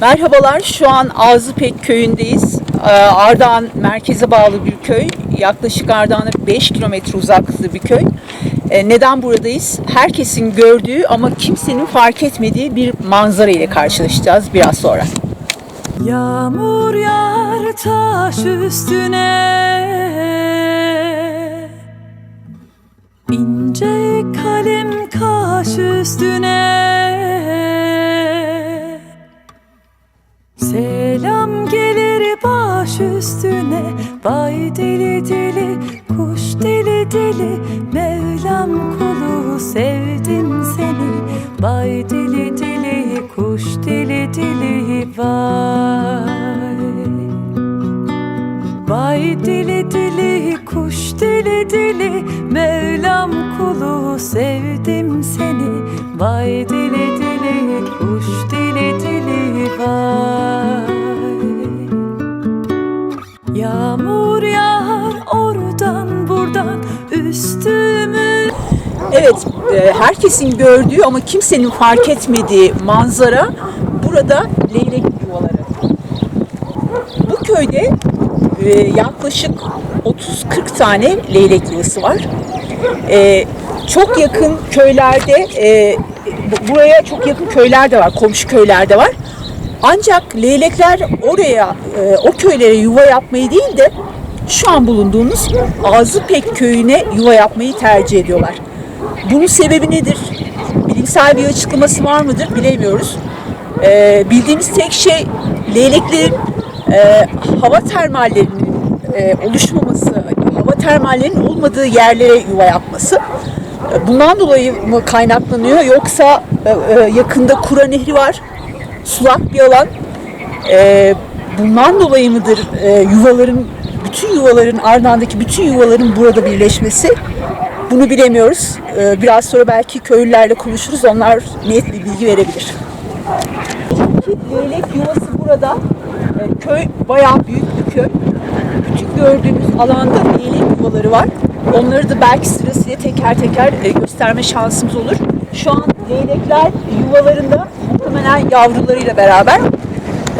Merhabalar, şu an Ağzıpek köyündeyiz. Ee, Ardahan merkeze bağlı bir köy. Yaklaşık Ardahan'a 5 kilometre uzaklıkta bir köy. Ee, Neden buradayız? Herkesin gördüğü ama kimsenin fark etmediği bir manzara ile karşılaşacağız biraz sonra. Yağmur yağar taş üstüne İnce kalem kaş üstüne deli Mevlam kulu sevdim seni. Bay deli deli kuş deli deli vay. Vay dili dili kuş dili dili Mevlam kulu sevdim seni. Vay dili dili Evet, e, herkesin gördüğü ama kimsenin fark etmediği manzara burada leylek yuvaları. Bu köyde e, yaklaşık 30-40 tane leylek yuvası var. E, çok yakın köylerde, bu- buraya çok yakın köyler de var, komşu köyler de var. Ancak leylekler oraya, o köylere yuva yapmayı değil de şu an bulunduğumuz Ağzıpek köyüne yuva yapmayı tercih ediyorlar. Bunun sebebi nedir? Bilimsel bir açıklaması var mıdır bilemiyoruz. Ee, bildiğimiz tek şey leyleklerin e, hava termallerinin e, oluşmaması, hava termallerinin olmadığı yerlere yuva yapması. E, Bundan dolayı mı kaynaklanıyor yoksa e, e, yakında Kura Nehri var, sulak bir alan. E, bundan dolayı mıdır e, yuvaların, bütün yuvaların, Ardahan'daki bütün yuvaların burada birleşmesi? Bunu bilemiyoruz. Ee, Biraz sonra belki köylülerle konuşuruz. Onlar net bir bilgi verebilir. Leylek yuvası burada. Ee, Köy bayağı büyük bir köy. Bütün gördüğümüz alanda leylek yuvaları var. Onları da belki sırasıyla teker teker e, gösterme şansımız olur. Şu an leylekler yuvalarında muhtemelen yavrularıyla beraber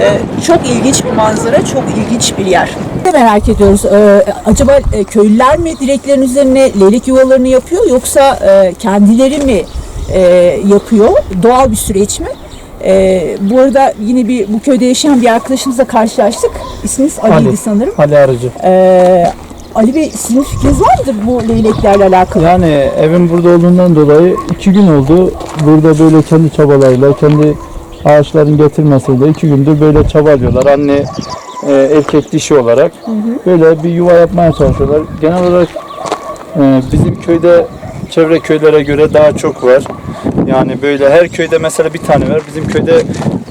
ee, çok ilginç bir manzara, çok ilginç bir yer. Ne merak ediyoruz? Ee, acaba e, köylüler mi direklerin üzerine leylek yuvalarını yapıyor yoksa e, kendileri mi e, yapıyor? Doğal bir süreç mi? E, bu arada yine bir bu köyde yaşayan bir arkadaşımızla karşılaştık. İsminiz Ali'ydi Ali. sanırım. Ali Arıcı. E, Ali Bey sizin fikriniz var mıdır bu leyleklerle alakalı? Yani evim burada olduğundan dolayı iki gün oldu. Burada böyle kendi çabalarıyla, kendi ağaçların getirmesiyle iki gündür böyle çabalıyorlar. Anne e, erkek dişi olarak böyle bir yuva yapmaya çalışıyorlar. Genel olarak e, bizim köyde çevre köylere göre daha çok var. Yani böyle her köyde mesela bir tane var. Bizim köyde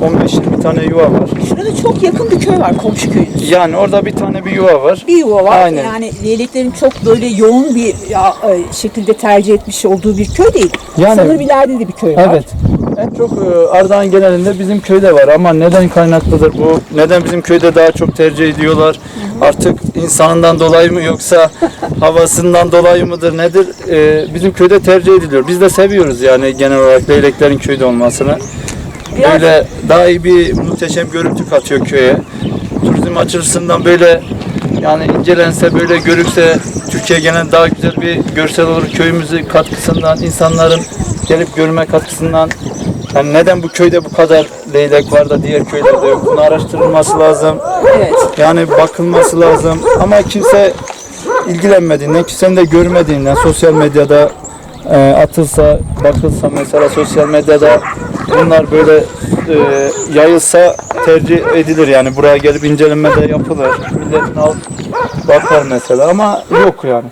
15-20 tane yuva var. Şurada çok yakın bir köy var, komşu köyünüz. Yani orada bir tane bir yuva var. bir yuva var. Aynen. Yani leyleklerin çok böyle yoğun bir ya, e, şekilde tercih etmiş olduğu bir köy değil. Yani- Sanırım ileride de bir köy var. Evet. En çok e, Ardahan genelinde bizim köyde var ama neden kaynaklıdır bu? Neden bizim köyde daha çok tercih ediyorlar? Artık insanından dolayı mı yoksa havasından dolayı mıdır nedir? E, bizim köyde tercih ediliyor. Biz de seviyoruz yani genel olarak leyleklerin köyde olmasını. Biraz- Böyle daha iyi bir muhteşem görüntü katıyor köye. Turizm açısından böyle yani incelense böyle görükse Türkiye genel daha güzel bir görsel olur. Köyümüzü katkısından insanların gelip görme katkısından. Yani neden bu köyde bu kadar leylek var da diğer köylerde yok? Bunu araştırılması lazım. Evet. yani bakılması lazım. Ama kimse ilgilenmediğinden kimsenin de görmediğinden sosyal medyada e, atılsa bakılsa mesela sosyal medyada bunlar böyle e, yayılsa tercih edilir yani buraya gelip inceleme de yapılır milletin al bakar mesela ama yok yani.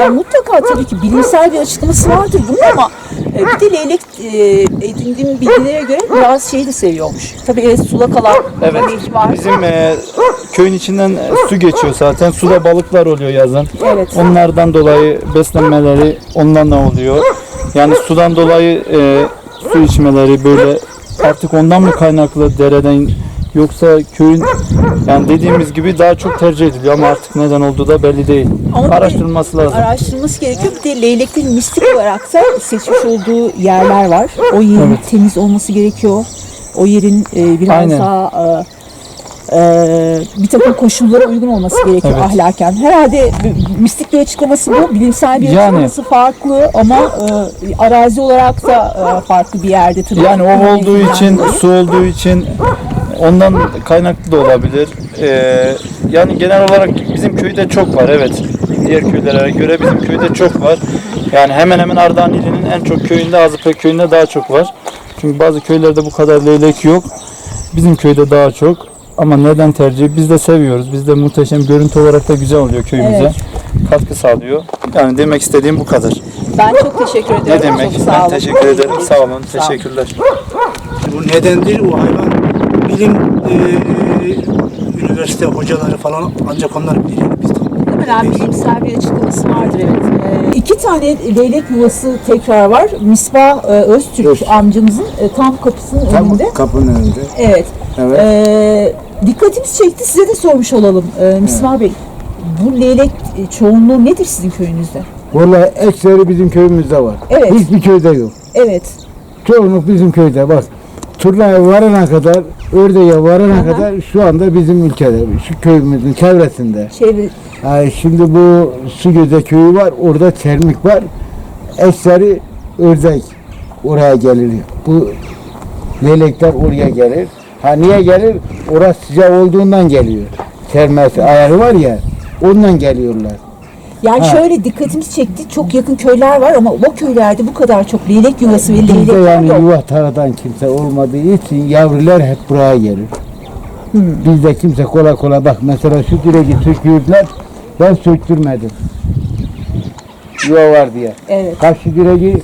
Ya mutlaka tabii ki bilimsel bir açıklaması vardır bunun ama e, bir de leylek e, edindiğim bilgilere göre biraz şeyi de seviyormuş. Tabii evet sulak alan Evet. var. Bizim e, köyün içinden e, su geçiyor zaten. Suda balıklar oluyor yazın. Evet. Onlardan dolayı beslenmeleri ondan da oluyor. Yani sudan dolayı e, su içmeleri böyle artık ondan mı kaynaklı dereden yoksa köyün yani dediğimiz gibi daha çok tercih ediliyor ama artık neden olduğu da belli değil. Ama Araştırılması lazım. Araştırılması gerekiyor. Bir de leyleklerin mistik olarak da seçmiş olduğu yerler var. O yerin Evet. temiz olması gerekiyor. O yerin e, biraz Aynen. daha e, e, bir takım koşullara uygun olması gerekiyor Evet. ahlaken. Herhalde mistik bir açıklaması bu. Bilimsel bir Yani. açıklaması farklı ama e, arazi olarak da e, farklı bir yerde tabii. Yani o olduğu için, su olduğu için ondan kaynaklı da olabilir. Ee, yani genel olarak bizim köyde çok var evet. Diğer köylere göre bizim köyde çok var. Yani hemen hemen Ardahan ilinin en çok köyünde Azıpek köyünde daha çok var. Çünkü bazı köylerde bu kadar leylek yok. Bizim köyde daha çok. Ama neden tercih? Biz de seviyoruz. Biz de muhteşem görüntü olarak da güzel oluyor köyümüze. Evet. Katkı sağlıyor. Yani demek istediğim bu kadar. Ben çok teşekkür ediyorum. Ne demek? Çok sağ Ben teşekkür ederim. Sağ olun. Sağ olun. Teşekkürler. Bu nedendir o hayvan bilim e, üniversite hocaları falan ancak onlar bilir. Biz Muhtemelen bilimsel bir açıklaması vardır evet. Ee, iki tane leylek yuvası tekrar var. Misbah e, Öztürk amcamızın e, tam kapısının önünde. kapının önünde. Evet. Evet. Ee, dikkatimiz çekti. Size de sormuş olalım ee, Misbah Bey. Bu leylek e, çoğunluğu nedir sizin köyünüzde? Vallahi ekseri bizim köyümüzde var. Evet. Hiçbir köyde yok. Evet. Çoğunluk bizim köyde bak. Turnaya varana kadar, ördeğe varana Aha. kadar şu anda bizim ülkede, şu köyümüzün çevresinde. Çevre, Yani şimdi bu Sugöze köyü var, orada çermik var. Ekseri ördek oraya gelir. Bu leylekler oraya gelir. Ha niye gelir? Orası sıcak olduğundan geliyor. Çermesi ayarı var ya, ondan geliyorlar. yani Ha. şöyle dikkatimiz çekti. Çok yakın köyler var ama o köylerde bu kadar çok leylek yuvası ve leylekler yani yok. yuva taradan kimse olmadığı için yavrular hep buraya gelir. Bizde kimse kola kola bak mesela şu direği söküyorlar ben söktürmedim. Yuva var diye. Evet. Karşı direği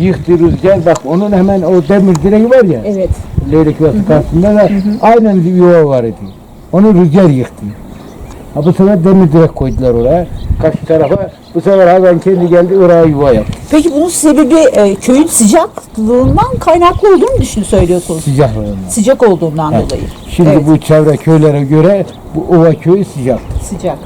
yıktı rüzgar bak onun hemen o demir direği var ya Evet. Leylek yuvası karşısında da aynen bir yuva var idi. Onu rüzgar yıktı. Ha bu sefer demir direk koydular oraya. Karşı tarafa bu sefer hayvan kendi geldi oraya yuva yaptı. Peki bunun sebebi e, köyün sıcaklığından kaynaklı olduğunu düşün söylüyorsunuz? Sıcaklığında. Sıcak olduğundan Evet. dolayı. Şimdi Evet. bu çevre köylere göre bu ova köyü sıcak. Sıcak.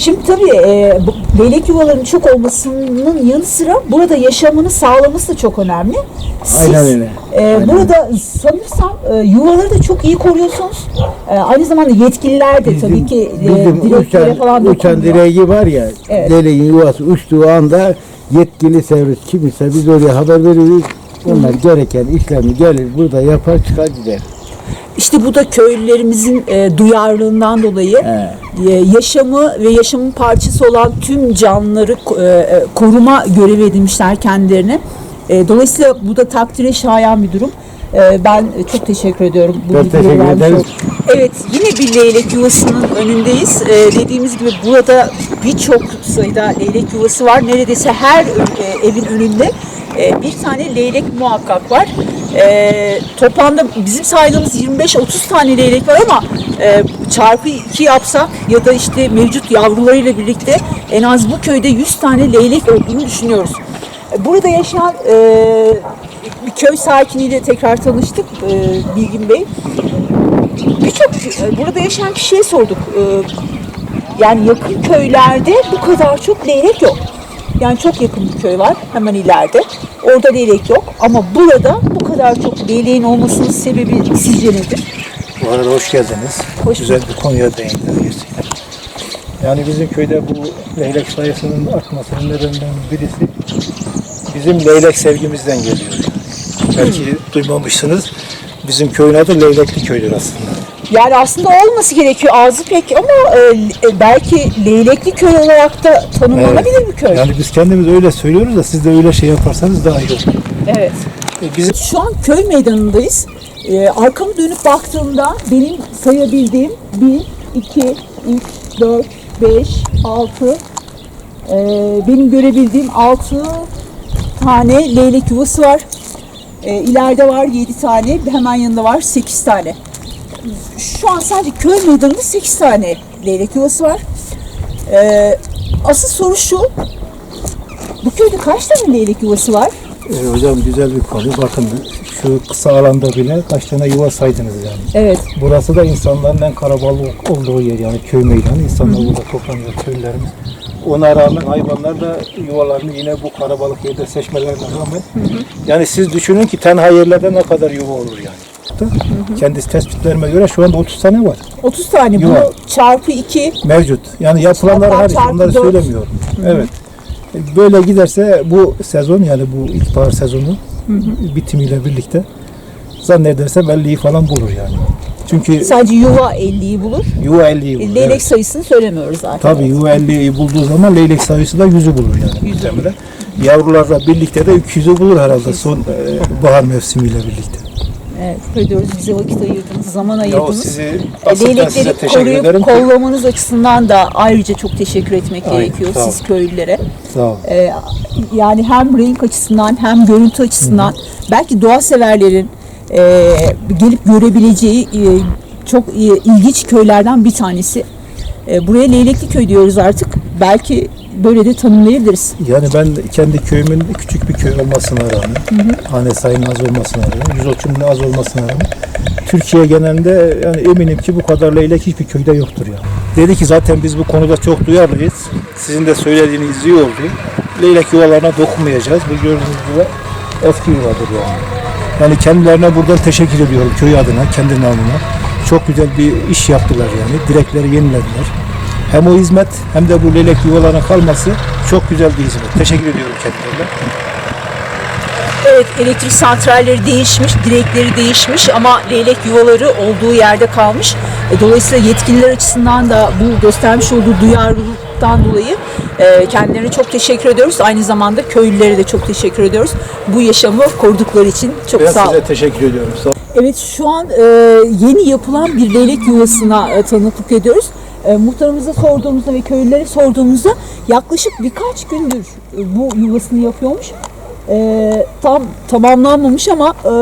Şimdi tabii e, leylek yuvalarının çok olmasının yanı sıra burada yaşamını sağlaması da çok önemli. Siz Aynen öyle. e, Aynen. burada sanırsam e, yuvaları da çok iyi koruyorsunuz. E, aynı zamanda yetkililer de tabii ki e, bizim direktöre uçan, falan uçan dokunuyor. direği var ya, Evet. leleğin yuvası uçtuğu anda yetkili servis kimse biz oraya haber veririz. Onlar gereken işlemi gelir burada yapar çıkar gider. İşte bu da köylülerimizin e, duyarlılığından dolayı e, yaşamı ve yaşamın parçası olan tüm canlıları e, e, koruma görevi edinmişler kendilerine. E, dolayısıyla bu da takdire şayan bir durum. E, ben çok teşekkür ediyorum. Bu bilgileri teşekkür oldum. Evet yine bir leylek yuvasının önündeyiz. E, dediğimiz gibi burada birçok sayıda leylek yuvası var. Neredeyse her e, evin önünde e, bir tane leylek muhakkak var. E, toplamda bizim saydığımız 25-30 tane leylek var ama e, çarpı 2 yapsak ya da işte mevcut yavrularıyla birlikte en az bu köyde 100 tane leylek olduğunu düşünüyoruz. Burada yaşayan e, bir köy sakiniyle tekrar tanıştık e, Bilgin Bey. Birçok burada yaşayan kişiye sorduk. Yani yakın köylerde bu kadar çok leylek yok. Yani çok yakın bir köy var hemen ileride. Orada leylek yok ama burada bu kadar çok leyleğin olmasının sebebi sizce nedir? Bu arada hoş geldiniz. Hoş Güzel bir konuya değindiniz gerçekten. Yani bizim köyde bu leylek sayısının artmasının nedenlerinden birisi bizim leylek sevgimizden geliyor. Belki duymamışsınız. Bizim köyün adı Leylekli köydür aslında. Yani aslında olması gerekiyor ağzı pek ama e, e, belki leylekli köy olarak da tanımlanabilir bir köy. Yani biz kendimiz öyle söylüyoruz da siz de öyle şey yaparsanız daha iyi olur. Evet. E, Bizim Şu an köy meydanındayız. Ee, arkamı dönüp baktığımda benim sayabildiğim 1, 2, 3, 4, 5, 6 ee, benim görebildiğim 6 tane leylek yuvası var. Ee, ileride var 7 tane, hemen yanında var 8 tane. Şu an sadece köy meydanında 8 tane leylek yuvası var. Ee, asıl soru şu, bu köyde kaç tane leylek yuvası var? e, hocam güzel bir konu. Bakın şu kısa alanda bile kaç tane yuva saydınız yani. Evet. Burası da insanların en karabalık olduğu yer yani köy meydanı. İnsanlar burada toplanıyor köylerimiz. Ona rağmen hayvanlar da yuvalarını yine bu karabalık yerde seçmelerine rağmen yani siz düşünün ki tenha yerlerde ne kadar yuva olur yani. Burada. Kendi tespitlerime göre şu anda 30 tane var 30 tane Yuva. bunu çarpı 2 mevcut. Yani yapılanları Hatta hariç çarpı onları dört. söylemiyorum. Evet. Böyle giderse bu sezon yani bu ilkbahar sezonu bitimiyle birlikte zannedersem 50'yi falan bulur yani. Çünkü sadece yuva 50'yi bulur. yuva 50'yi bulur. Leylek evet. sayısını söylemiyoruz zaten. Tabii yuva 50'yi bulduğu zaman leylek sayısı da 100'ü bulur yani. muhtemelen. Yavrularla birlikte de 200'ü bulur herhalde son e, bahar mevsimiyle birlikte. Evet, ödüyoruz. Bize vakit ayırdınız, zaman Ya ayırdınız. sizi E, Leylekleri koruyup ederim. kollamanız açısından da ayrıca çok teşekkür etmek Aynen, gerekiyor sağ siz köylülere. Sağ ol. E, yani hem renk açısından hem görüntü açısından belki doğa severlerin e, gelip görebileceği e, çok e, ilginç köylerden bir tanesi. E, buraya Leylekli Köy diyoruz artık. Belki böyle de tanımlayabiliriz. Yani ben kendi köyümün küçük bir köy olmasına rağmen, hane sayının az olmasına rağmen, yüz ölçümünün az olmasına rağmen, Türkiye genelinde yani eminim ki bu kadar leylek hiçbir köyde yoktur yani. Dedi ki zaten biz bu konuda çok duyarlıyız. Sizin de söylediğiniz iyi oldu. Leylek yuvalarına dokunmayacağız. Bu gördüğünüz gibi eski yuvadır yani. Yani kendilerine buradan teşekkür ediyorum köy adına, kendi namına. Çok güzel bir iş yaptılar yani. Direkleri yenilediler. Hem o hizmet hem de bu leylek yuvalarına kalması çok güzel bir hizmet. Teşekkür ediyorum kendilerine. Evet elektrik santralleri değişmiş, direkleri değişmiş ama leylek yuvaları olduğu yerde kalmış. E, Dolayısıyla yetkililer açısından da bu göstermiş olduğu duyarlılıktan dolayı e, kendilerine çok teşekkür ediyoruz. Aynı zamanda köylülere de çok teşekkür ediyoruz. Bu yaşamı korudukları için çok Ben sağ olun. size teşekkür ediyorum. Sağ Evet şu an e, yeni yapılan bir leylek yuvasına tanıklık ediyoruz. E, muhtarımıza sorduğumuzda ve köylülere sorduğumuzda yaklaşık birkaç gündür bu yuvasını yapıyormuş. E, tam tamamlanmamış ama e,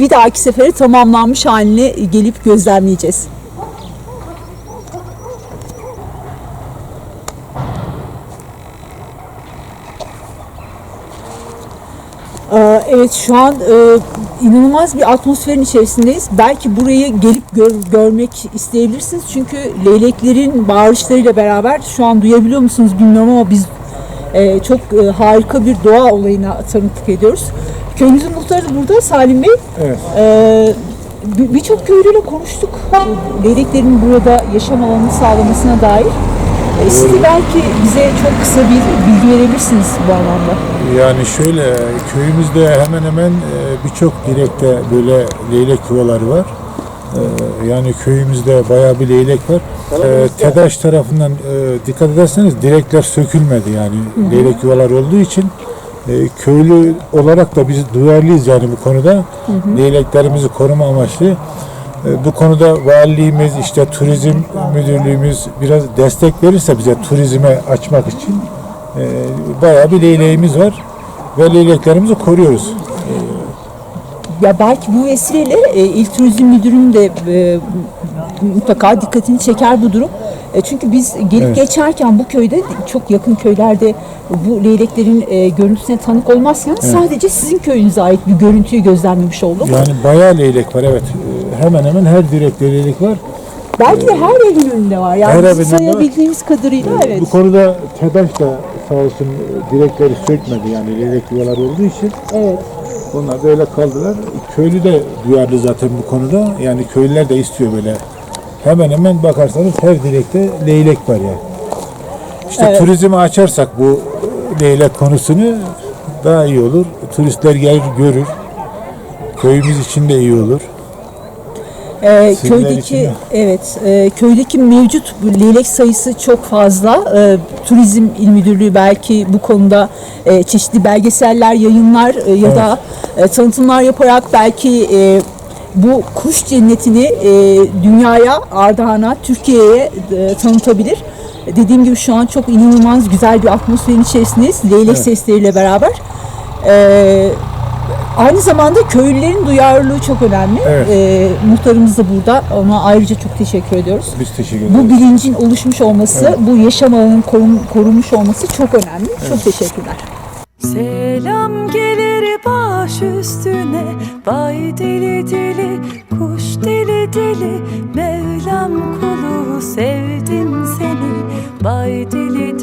bir dahaki sefere tamamlanmış haline gelip gözlemleyeceğiz. Ee, Evet şu an e, inanılmaz bir atmosferin içerisindeyiz. Belki burayı gelip gör- görmek isteyebilirsiniz. Çünkü leyleklerin bağırışlarıyla beraber şu an duyabiliyor musunuz bilmiyorum ama biz e, çok e, harika bir doğa olayına tanıklık ediyoruz. Köyümüzün muhtarı burada Salim Bey. Evet. Bir- Birçok köylüyle konuştuk. Leyleklerin burada yaşam alanını sağlamasına dair. Ee, Siz de belki bize çok kısa bir bilgi verebilirsiniz bu anlamda. Yani şöyle köyümüzde hemen hemen e, birçok direkte böyle leylek yuvaları var. E, Yani köyümüzde bayağı bir leylek var. E, TEDAŞ tarafından e, dikkat ederseniz direkler sökülmedi yani leylek yuvalar olduğu için e, köylü olarak da biz duyarlıyız yani bu konuda. Leyleklerimizi koruma amaçlı. E, Bu konuda valiliğimiz, işte turizm müdürlüğümüz biraz destek verirse bize turizme açmak için e, bayağı bir leyleğimiz var ve leyleklerimizi koruyoruz. Ya belki bu vesileyle e, İl Turizm Müdürü'nün de e, mutlaka dikkatini çeker bu durum. E, çünkü biz gelip Evet. geçerken bu köyde çok yakın köylerde bu leyleklerin e, görüntüsüne tanık olmazken sadece sizin köyünüze ait bir görüntüyü gözlemlemiş olduk. Yani bayağı leylek var evet. E, Hemen hemen her direkte leylek var. Belki de her evin önünde var. Yani Her evin önünde var. sayabildiğimiz kadarıyla evet. Bu konuda TEDAŞ da sağ olsun e, direkleri sökmedi yani leylek yuvalar olduğu için. Evet. Onlar böyle kaldılar. Köylü de duyarlı zaten bu konuda. Yani köylüler de istiyor böyle. Hemen hemen bakarsanız her direkte leylek var yani. İşte Evet. turizmi açarsak bu leylek konusunu daha iyi olur. Turistler gelir görür. Köyümüz için de iyi olur. Ee, köydeki de. evet e, köydeki mevcut bu leylek sayısı çok fazla. Ee, Turizm İl Müdürlüğü belki bu konuda e, çeşitli belgeseller yayınlar e, ya da e, tanıtımlar yaparak belki e, bu kuş cennetini e, dünyaya, Ardahan'a, Türkiye'ye e, tanıtabilir. Dediğim gibi şu an çok inanılmaz güzel bir atmosferin içerisindeyiz. Leylek sesleriyle beraber. Ee, Aynı zamanda köylülerin duyarlılığı çok önemli. Evet. Ee, muhtarımız da burada. Ona ayrıca çok teşekkür ediyoruz. Biz teşekkür Bu ederiz. bilincin oluşmuş olması, bu yaşam alanının korun- korunmuş olması çok önemli. Çok teşekkürler. Selam gelir baş üstüne Vay deli deli kuş deli deli Mevlam kulu sevdim seni Vay deli